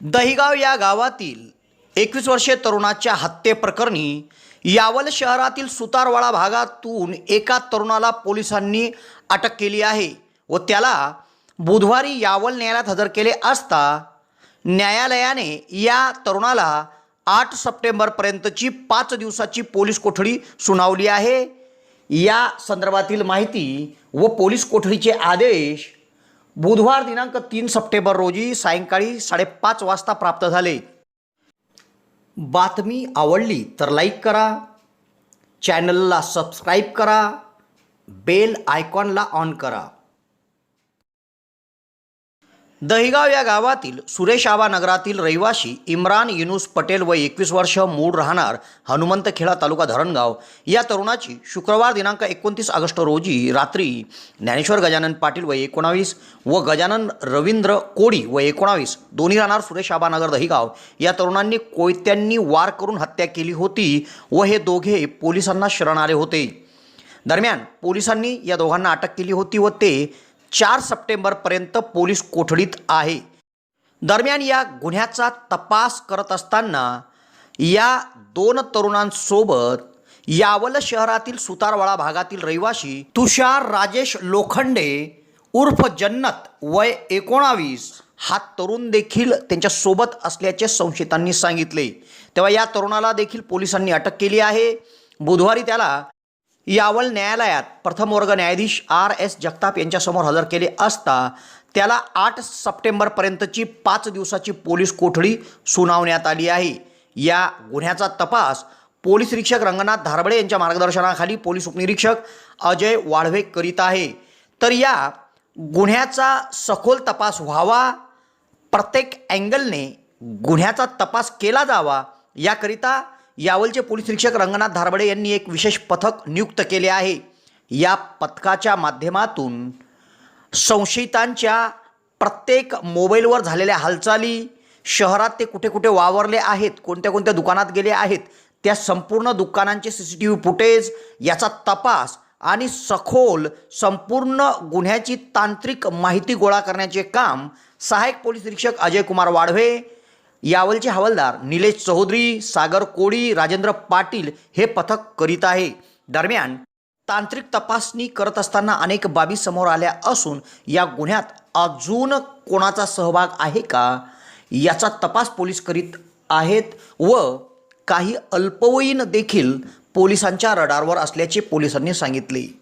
दहिगाव या गावातील एकवीस वर्षीय तरुणाच्या हत्येप्रकरणी यावल शहरातील सुतारवाडा भागातून एका तरुणाला पोलिसांनी अटक केली आहे व त्याला बुधवारी यावल न्यायालयात हजर केले असता न्यायालयाने या तरुणाला आठ सप्टेंबरपर्यंतची पाच दिवसाची पोलीस कोठडी सुनावली आहे. या संदर्भातील माहिती व पोलीस कोठडीचे आदेश बुधवार दिनांक तीन सप्टेंबर रोजी सायंकाळी साडेपाच वाजता प्राप्त झाले. बातमी आवडली तर लाईक करा. चॅनलला सबस्क्राईब करा. बेल आयकॉनला ऑन करा. दहिगाव या गावातील सुरेश आबा नगरातील रहिवासी इम्रान युनुस पटेल व एकवीस वर्ष मूळ राहणार हनुमंतखेडा तालुका धरणगाव. या तरुणाची शुक्रवार दिनांक एकोणतीस ऑगस्ट रोजी रात्री ज्ञानेश्वर गजानन पाटील व एकोणावीस व गजानन रवींद्र कोडी व एकोणावीस दोन्ही राहणार सुरेश आबा नगर दहिगाव. या तरुणांनी कोयत्यांनी वार करून हत्या केली होती व हे दोघे पोलिसांना शरण आले होते. दरम्यान पोलिसांनी या दोघांना अटक केली होती व ते चार सप्टेंबरपर्यंत पोलीस कोठडीत आहे. दरम्यान या गुन्ह्याचा तपास करत असताना या दोन तरुणांसोबत यावल शहरातील सुतारवाडा भागातील रहिवासी तुषार राजेश लोखंडे उर्फ जन्नत वय एकोणावीस हा तरुण देखील त्यांच्यासोबत असल्याचे संशयितांनी सांगितले. तेव्हा या तरुणाला देखील पोलिसांनी अटक केली आहे. बुधवारी त्याला यावल न्यायालयात प्रथम वर्ग न्यायाधीश आर एस जगताप यांच्यासमोर हजर केले असता त्याला आठ सप्टेंबरपर्यंतची पाच दिवसाची पोलीस कोठडी सुनावण्यात आली आहे. या गुन्ह्याचा तपास पोलीस निरीक्षक रंगनाथ धारबळे यांच्या मार्गदर्शनाखाली पोलीस उपनिरीक्षक अजय वाढवे करीत आहे. तर या गुन्ह्याचा सखोल तपास व्हावा प्रत्येक अँगलने गुन्ह्याचा तपास केला जावा याकरिता यावलचे पोलीस निरीक्षक रंगनाथ धारबडे यांनी एक विशेष पथक नियुक्त केले आहे. या पथकाच्या माध्यमातून संशयितांच्या प्रत्येक मोबाईलवर झालेल्या हालचाली शहरात ते कुठे कुठे वावरले आहेत कोणत्या कोणत्या दुकानात गेले आहेत त्या संपूर्ण दुकानांचे C C T V footage याचा तपास आणि सखोल संपूर्ण गुन्ह्याची तांत्रिक माहिती गोळा करण्याचे काम सहाय्यक पोलीस निरीक्षक अजय कुमार वाढवे यावलचे हवालदार निलेश चौधरी सागर कोळी राजेंद्र पाटील हे पथक करीत आहे. दरम्यान तांत्रिक तपासणी करत असताना अनेक बाबी समोर आल्या असून या गुन्ह्यात अजून कोणाचा सहभाग आहे का? याचा तपास पोलीस करीत आहेत व काही अल्पवयीन देखील पोलिसांच्या रडारवर असल्याचे पोलिसांनी सांगितले.